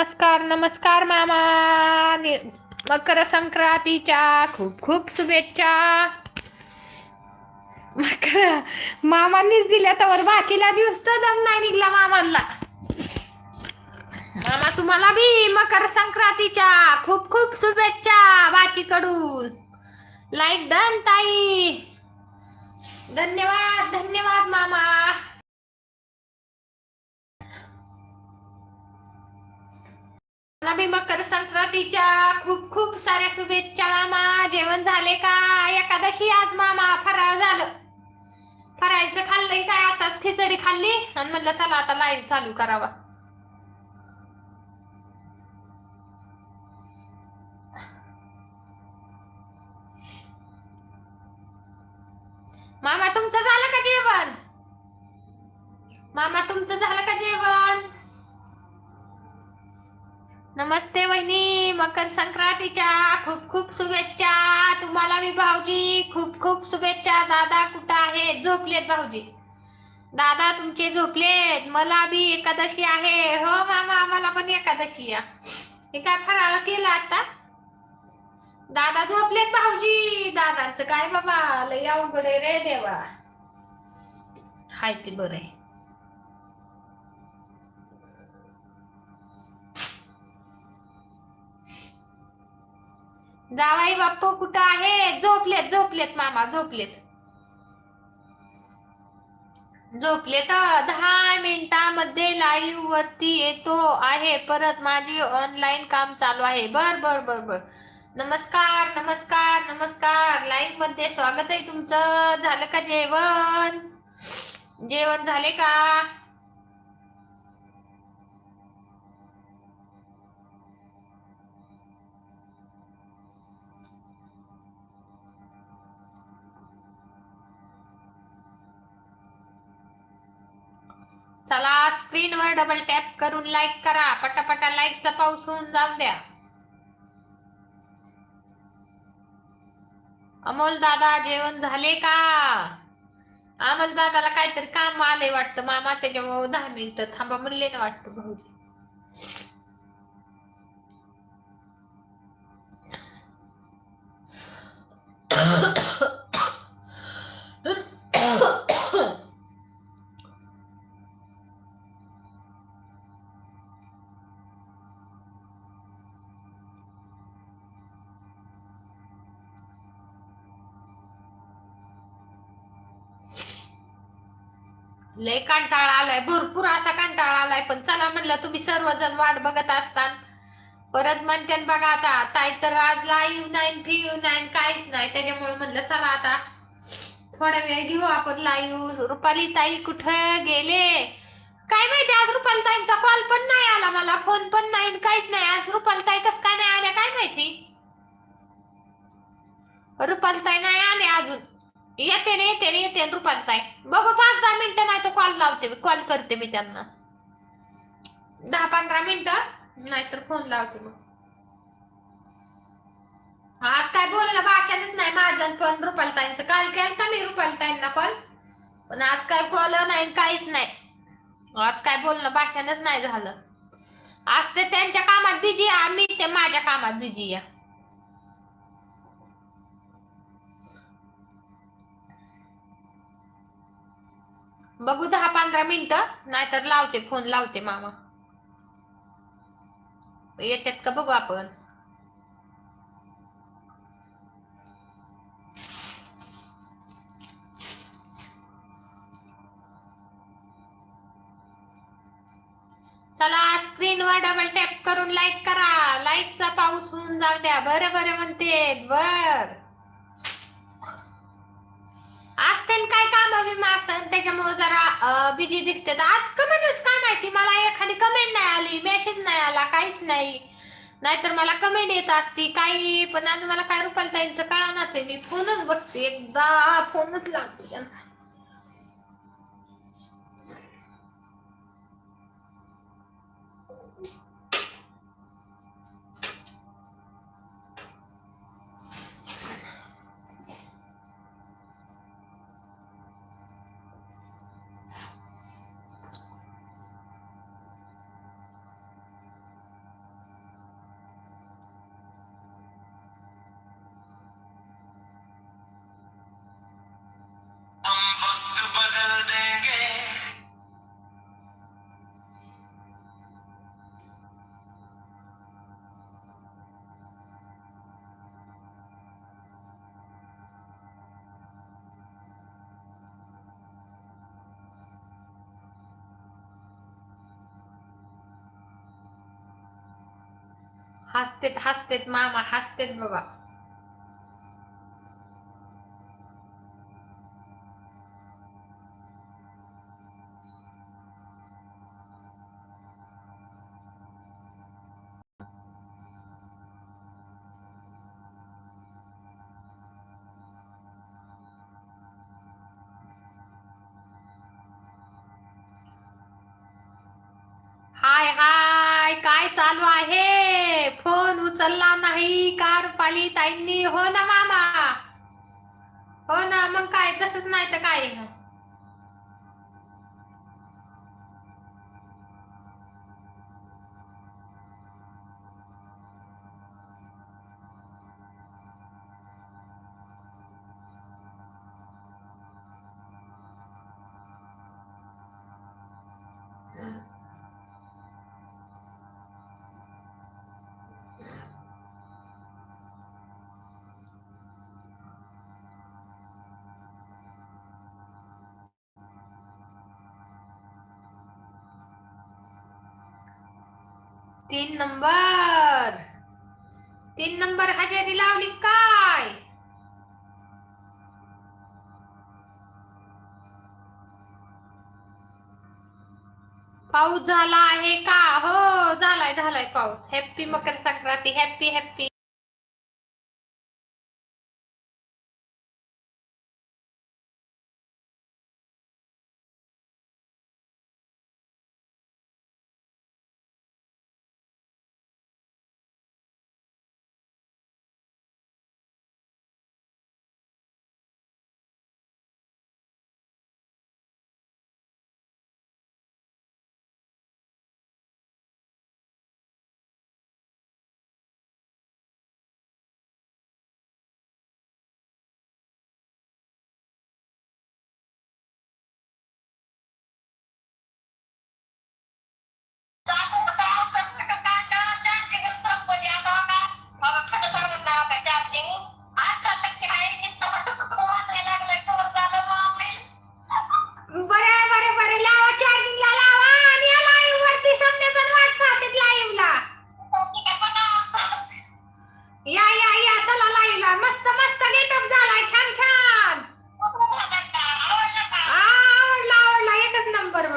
नमस्कार नमस्कार मामा. मकर संक्रांतीच्या खूप खूप शुभेच्छा. मकर मामांनीच दिल्या तर भाचीला दिवस तर दम नाही निघला मामांना. मामा तुम्हाला बी मकर संक्रांतीच्या खूप खूप शुभेच्छा भाचीकडून लाईक डन ताई. धन्यवाद धन्यवाद मामा. मी मकर संक्रांतीच्या खूप खूप साऱ्या शुभेच्छा मामा. जेवण झाले का? एकादशी आज मामा फराळ झालं. फराळचं खाल्लंय काय? आताच खिचडी खाल्ली. आणि म्हणलं चला आता लाईन चालू करावा. मकर संक्रांतीच्या खूप खूप शुभेच्छा. तुम्हाला मी भाऊजी खूप खूप शुभेच्छा. दादा कुठं आहे? झोपलेत भाऊजी. दादा तुमचे झोपलेत. मला बी एकादशी आहे. हो मामा आम्हाला पण एकादशी या. हे काय फराळ केलं आता? दादा झोपलेत भाऊजी. दादांचं काय बाबा? लय अवघड आहे रे देवा. हाय ते बरं आहे. जावाई बाप्पू कुठं आहे? झोपलेत झोपलेत मामा झोपलेत. झोपलेत दहा मिनिटामध्ये लाईव्ह वरती येतो आहे. परत माझी ऑनलाईन काम चालू आहे. बर बर बर बर. नमस्कार नमस्कार नमस्कार. लाईव्हमध्ये स्वागत आहे तुमचं. झालं का जेवण? जेवण झाले का? चला स्क्रीनवर डबल टॅप करून लाईक करा. पटापटा लाईकचा पाऊस होऊन जाऊ द्या. अमोल दादा जेवण झाले का? अमोल दादाला काहीतरी काम आले वाटतं. मामा त्याच्यामुळे दहा मिनिटं थांबा म्हणले ना वाटतं भाऊजी. लय कंटाळा आलाय भरपूर असा कंटाळा आलाय. पण चला म्हणलं तुम्ही सर्वजण वाट बघत असतान. परत म्हणते बघा आता ताई तर आज लाईव्ह नाही फिव नाही काहीच नाही. त्याच्यामुळे म्हणलं चला आता थोडा वेळ घेऊ आपण लाईव्ह रुपाली ताई कुठं गेले? काय माहिती आज रुपाली ताईंचा कॉल पण नाही आला मला फोन पण नाही काहीच नाही. आज रुपाली ताई कस काय नाही आल्या काय माहिती? रुपाली ताई नाही आले अजून. येते ना येते ना येते रुपाला रुपाली ताई. बघू पाच दहा मिनिटं नाही तर कॉल लावते कॉल करते मी त्यांना. दहा पंधरा मिनिटं नाहीतर फोन लावते मग. आज काय बोलणं भाषणच नाही माझं पण रुपाली ताईंचं. काल केलता मी रुपाला ताईंना कॉल पण आज काय कॉल नाही काहीच नाही. आज काय बोलणं भाषणच नाही झालं. आज ते त्यांच्या कामात बिझी आम्ही ते माझ्या कामात बिझी आहे. बघू दहा पंधरा मिनिटं नाहीतर लावते फोन लावते मामा. येतात का बघू आपण? चला स्क्रीनवर डबल टॅप करून लाईक करा. लाईकचा पाऊस होऊन जाऊ द्या. बरं बरं म्हणते. बर त्याच्यामुळे जरा बिजी दिसते. आज कमेंटच काय माहिती? मला एखादी कमेंट नाही आली मेसेज नाही आला काहीच नाही. नाहीतर मला कमेंट येत असती काही पण आज मला काय रुपाल ताईंचं कळणाच आहे. मी फोनच बघते. एकदा फोनच लागतो त्यांना. हसतेत हसतेत मामा हसतेत बाबा. हाय हाय काय चालू आहे? आई कार पाली ताईंनी. हो ना मामा. हो ना मग काय? तसंच नाही तर काय? तीन नंबर. तीन नंबर हजेरी लावली काय? पाऊस झाला आहे का? हो झालाय झालाय पाऊस. Happy Makar Sankranti. Happy happy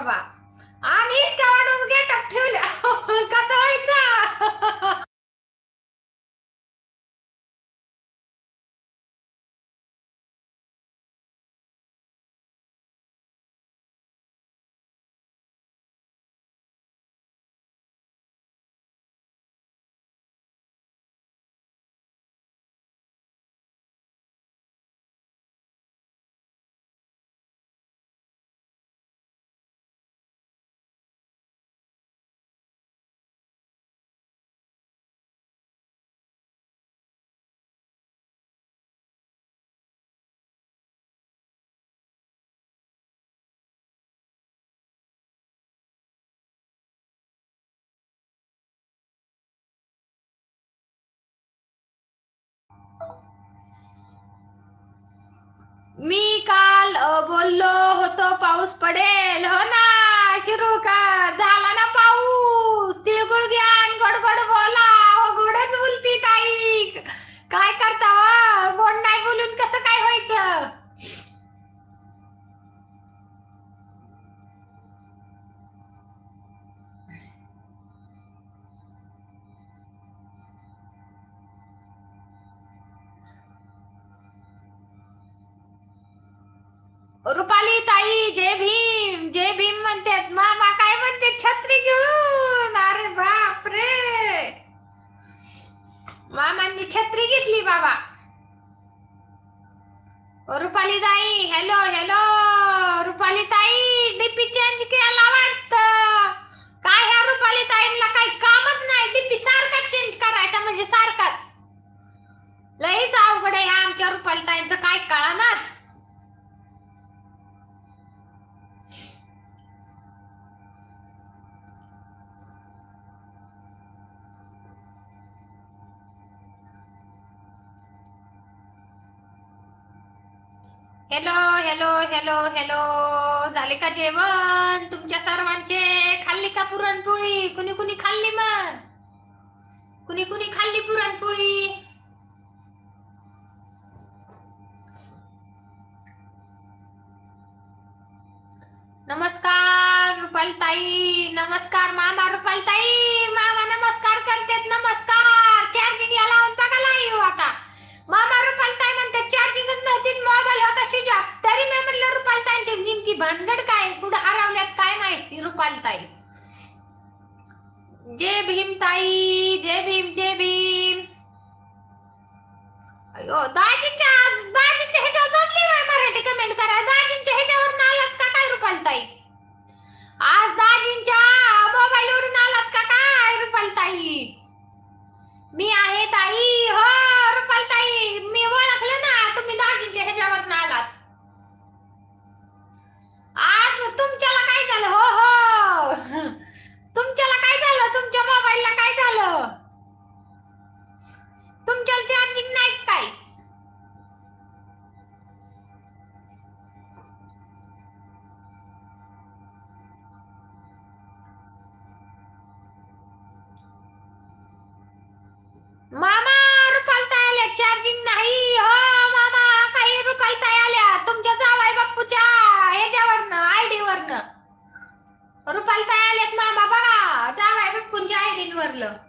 provar. Anitta! मी काल बोललो होतो पाऊस पडेल. हो ना शिरूळकर हॅलो हॅलो. झाले का जेवण? तुमच्या सर्वांचे खाल्ली का पुरणपोळी? कुणी कुणी खाल्ली मग? कुणी कुणी खाल्ली पुरणपोळी? नमस्कार रुपालताई. नमस्कार मामा रुपालताई. मामा नमस्कार करतेत. नमस्कार. चार्जिंगला लावून बघा लाईव्ह आता. मामा नव्हती मोबाईल होता शिजा. तरी मी म्हणलं रुपालताईंची नेमकी भानगड काय? कुठं हरवल्यात काय माहिती रुपालताई जय भीम ताई जय भीम जय भीम. अयो दाजींच्या आज दाजींच्या ह्याच्यावर जमली बाई मराठी कमेंट करा दाजींच्या ह्याच्यावर नालात का काय रुपालताई आज दाजी आयडी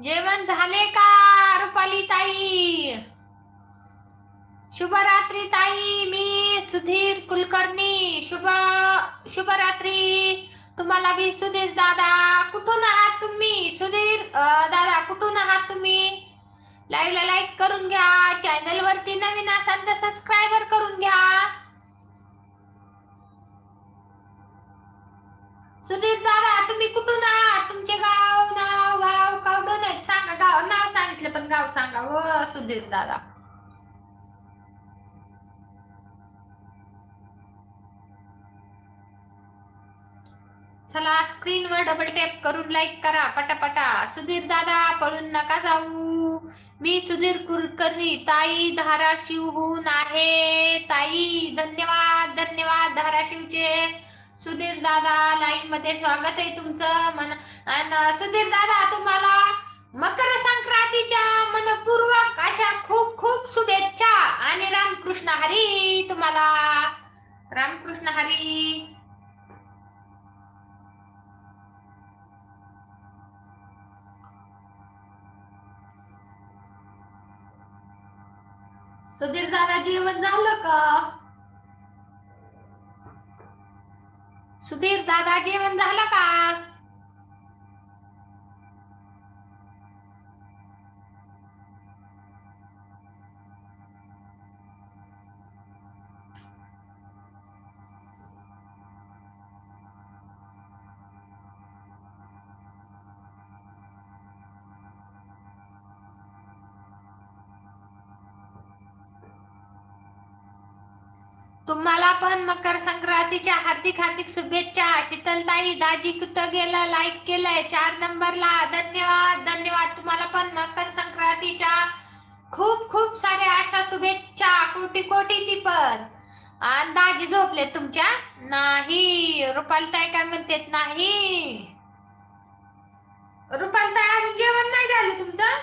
जेवण झाले का रुपाली ताई? शुभरात्री ताई मी सुधीर कुलकर्णी. शुभ शुभरात्री. तुम्हाला बी सुधीर दादा कुठून आहात तुम्ही? सुधीर दादा कुठून आहात तुम्ही? लाईव्ह ला लाईक करून घ्या चॅनल वरती नवीन असाल तर सबस्क्राईबर करून घ्या. सुधीर गाव सांगा व सुधीर दादा. चला स्क्रीनवर डबल टॅप करून लाईक करा पटापटा. सुधीर दादा पळून नका जाऊ. मी सुधीर कुलकर्णी ताई धाराशिवहून आहे. ताई धन्यवाद धन्यवाद धाराशिवचे. सुधीर दादा लाईव्हमध्ये स्वागत आहे तुमचं. मन आणि सुधीर दादा तुम्हाला मकर संक्रांतीच्या मनपूर्वक अशा खूप खूप शुभेच्छा. आणि रामकृष्ण हरी तुम्हाला. रामकृष्ण हरी. सुधीर दादा जेवण झालं का? सुधीर दादा जेवण झालं का? तुम्हाला मकर संक्रांतीच्या हार्दिक हार्दिक शुभेच्छा. शीतलताई दाजी कुठं गेलं? लाईक केलंय. चार नंबरला. धन्यवाद. धन्यवाद तुम्हाला पण मकर संक्रांतीच्या खूप खूप साऱ्या अशा शुभेच्छा. कोटी कोटी ती पण. आणि दाजी झोपले तुमच्या? नाही. रुपालताई काय म्हणतेत? नाही. रुपालताई अजून जेवण नाही झालं तुमचं?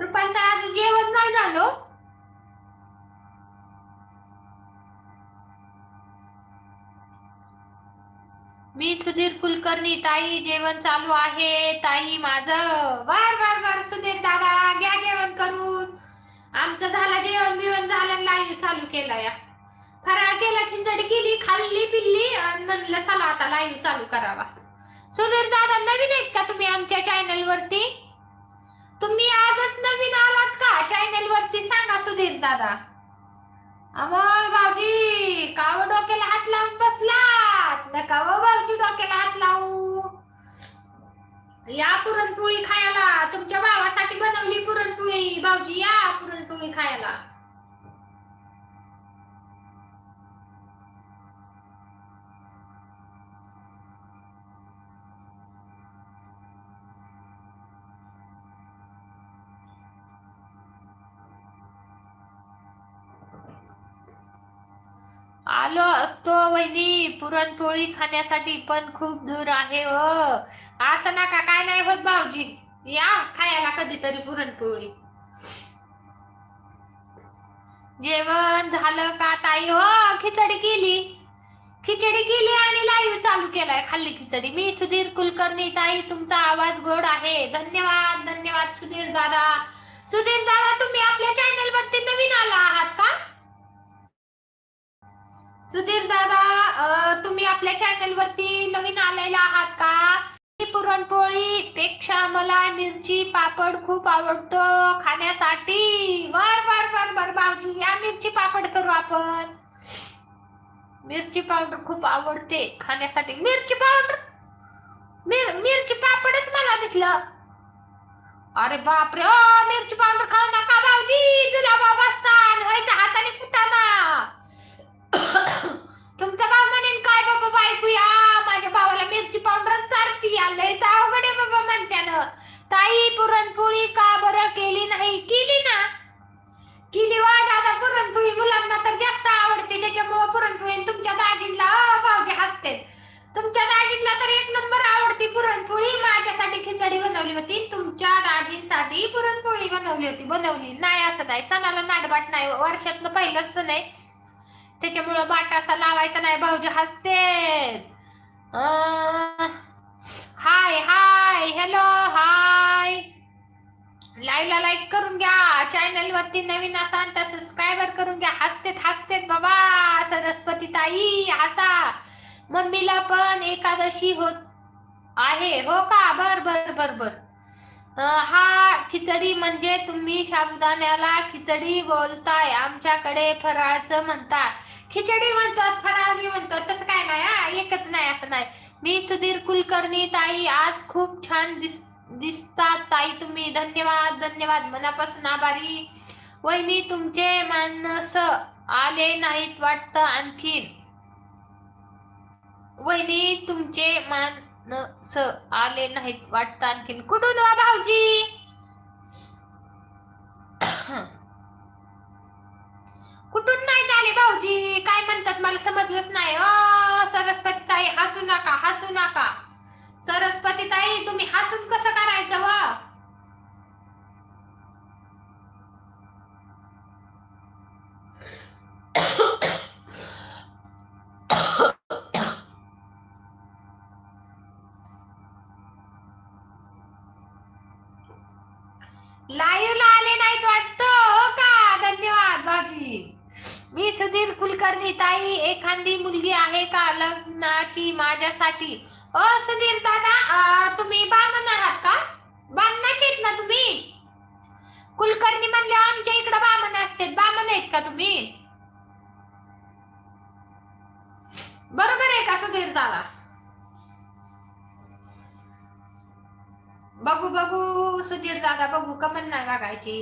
रुपालताई अजून जेवण नाही झालं? मी सुधीर कुलकर्णी ताई जेवण चालू आहे. ताई माझं. वार वार वार सुधीर दादा घ्या जेवण करून. आमचं झालं जेवण बिवण झालं लाईव्ह चालू केला या फराळ केला खिचडी केली खाल्ली पिल्ली आणि म्हणलं चला आता लाईव्ह चालू करावा. सुधीर दादा नवीन आहेत का तुम्ही आमच्या चॅनल वरती? तुम्ही आजच नवीन आलात का चॅनल वरती? सांगा सुधीर दादा. अमोल भाऊजी काव डोक्याला हात लावून बसला. नका व भाऊजी डोक्याला हात लावू? या पुरणपोळी खायला. तुमच्या भावासाठी बनवली पुरणपोळी. भाऊजी या पुरणपोळी खायला. आलो असतो वहिनी. पुरणपोळी खाण्यासाठी पण खूप दूर आहे हो. असं नका काय नाही होत भाऊजी. या खायला कधीतरी पुरणपोळी. जेवण झालं का ताई? हो खिचडी केली. खिचडी केली आणि लाईव्ह चालू केलाय. खाल्ली खिचडी. मी सुधीर कुलकर्णी ताई तुमचा आवाज गोड आहे. धन्यवाद धन्यवाद सुधीर दादा. सुधीर दादा तुम्ही आपल्या चॅनल वरती नवीन आला आहात का? सुधीर दादा तुम्ही आपल्या चॅनल वरती नवीन आलेला आहात का? पुरणपोळी पेक्षा मला मिरची पापड खूप आवडतो खाण्यासाठी. बर वर वर वर भाऊजी या मिरची पापड करू आपण. मिरची पावडर खूप आवडते खाण्यासाठी. मिरची पावडर? मिर मिरची पापडच मला दिसलं. अरे बापरे ओ मिरची पावडर खाऊ नका भाऊजी. जुलाबा बसतान व्हायचा हसतेत हसतेत बाबा सरस्वती ताई हसा मम्मीला पण एकादशी होत आहे. हो का? बर बर बर बर. हा खिचडी म्हणजे तुम्ही साबुदाण्याला खिचडी बोलताय. आमच्याकडे फराळचं म्हणतात. खिचडी म्हणतात फराळी म्हणतात. तसं काय नाही हा? एकच नाही असं नाही. मी सुधीर कुलकर्णी ताई आज खूप छान दिस दिसतात ताई तुम्ही. धन्यवाद धन्यवाद. मनापासून आभारी. वहिनी तुमचे माणस आले नाहीत वाटतं आणखीन. वहिनी तुमचे माणस आले नाहीत वाटतं आणखीन. कुठून वा भाऊजी? कुठून नाही आले भाऊजी? काय म्हणतात? मला समजलंच नाही. अ सरस्वती ताई हसू नका हसू नका. सरस्वती ताई तुम्ही हसून कसं करायचं व? लग्नाची माझ्यासाठी. अ सुधीर दादा तुम्ही बामण आहात का? बामणाचे आहेत ना तुम्ही? कुलकर्णी म्हणले आमच्या इकडे बामण असतात. बामण आहेत का तुम्ही? बरोबर आहे का सुधीर दादा? बघू बघू सुधीर दादा बघू कमल नाही बघायची.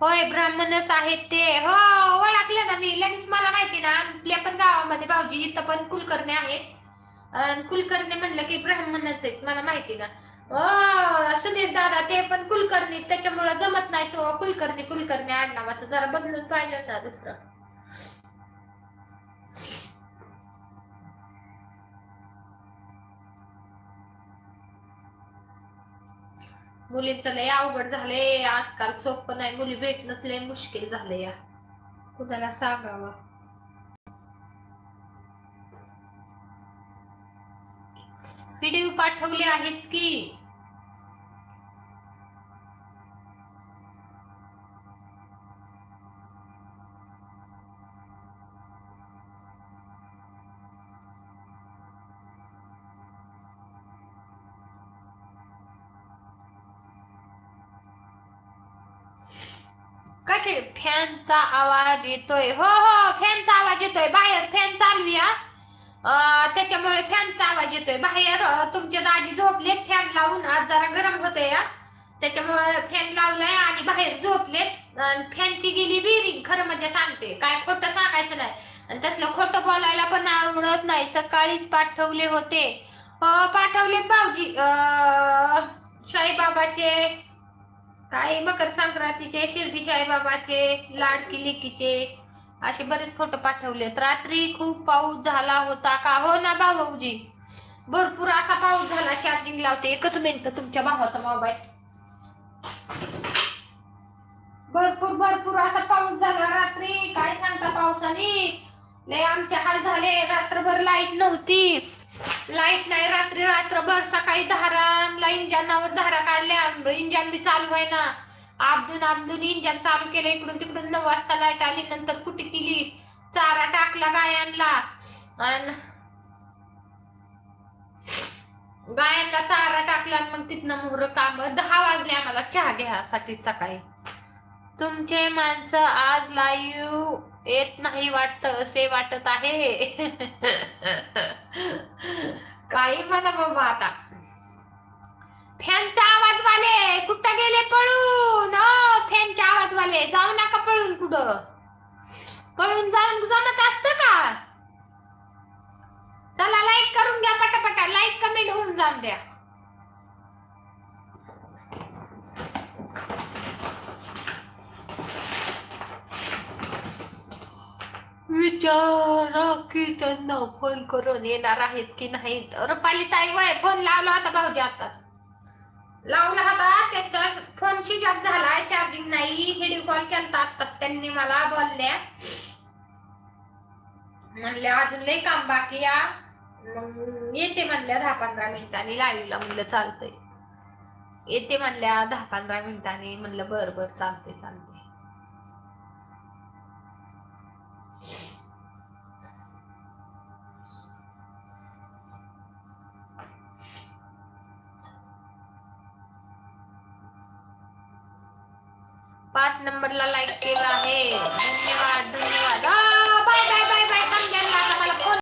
होय ब्राह्मणच आहेत ते. हो ओळखलं ना मी. लगेच मला माहिती ना आपल्या पण गावामध्ये भाऊजी इथं पण कुलकर्णी आहेत. कुलकर्णी म्हणलं की ब्राह्मणच आहेत मला माहिती ना. हो, ओ सुनील दादा ते पण कुलकर्णी त्याच्यामुळे जमत नाही तो. कुलकर्णी कुलकर्णी आडनावाचं जरा बदलून पाहिजे ना दुसरं. मुलींचं लय अवघड झाले आजकाल सोपं नाही. मुली भेटणंच लय मुश्किल झालंय या. कुणाला सांगावं? व्हिडिओ पाठवले आहेत की? फॅनचा आवाज येतोय. हो हो फॅनचा आवाज येतोय. बाहेर फॅन चालू या त्याच्यामुळे फॅनचा आवाज येतोय. बाहेर तुमचे दाजी झोपले फॅन लावून आज जरा गरम होते या त्याच्यामुळे फॅन लावलाय आणि बाहेर झोपले. फॅनची गेली बिरिंग खरं म्हणजे सांगते. काय खोटं सांगायचं नाही. आणि तसलं खोटं बोलायला पण आवडत नाही. सकाळीच पाठवले होते. पाठवले भाऊजी साईबाबाचे काय मकर संक्रांतीचे शिर्डी साईबाबाचे लाडकी लेकीचे असे बरेच फोटो पाठवलेत रात्री खूप पाऊस झाला होता का? हो ना भाऊजी. भरपूर असा पाऊस झाला चार्जिंग लावते. एकच मिनिट तुमच्या भावाचा मोबाईल भरपूर भरपूर असा पाऊस झाला रात्री. काय सांगता पावसाने? लय आमचे हाल झाले. रात्रभर लाइट नव्हती. लाइट नाही रात्री रात्रभर सकाळी धाराला इंजनावर धारा काढल्या इंजन बी चालू आहे ना. आबदून आबदून इंजन चालू केलं इकडून तिकडून नऊ वाजता लाइट आली नंतर कुठे केली? चारा टाकला गायांना. आणि गायांना चारा टाकला आणि मग तिथनं मोहर काम. दहा वाजले आम्हाला चहा घ्यासाठी सकाळी. तुमचे माणसं आज लाईव्ह येत नाही वाटत असे वाटत आहे. काही म्हणा बाबा आता. फॅनचा आवाज वाले कुठं गेले पळून? फॅनचा आवाज वाले जाऊ नका पळून कुठं? पळून जाऊन जमत असत का? चला लाईक करून घ्या पटापटा लाईक कमेंट होऊन जाऊन द्या. विचारा की त्यांना फोन करून येणार आहेत की नाहीत पाली ताई वय फोन लावला होता भाऊजी आताच लावला होता त्याचा फोन स्विच ऑफ झालाय चार्जिंग नाही. व्हिडिओ कॉल केलता आताच त्यांनी मला बोलल्या. म्हणल्या अजून लय काम बाकी या मग येते म्हणल्या दहा पंधरा मिनिटांनी लाईव्हला म्हणलं चालतंय. येते म्हणल्या दहा पंधरा मिनिटांनी. म्हणलं बर बर चालते चालते पाच नंबरला लाईक केलं आहे. धन्यवाद धन्यवाद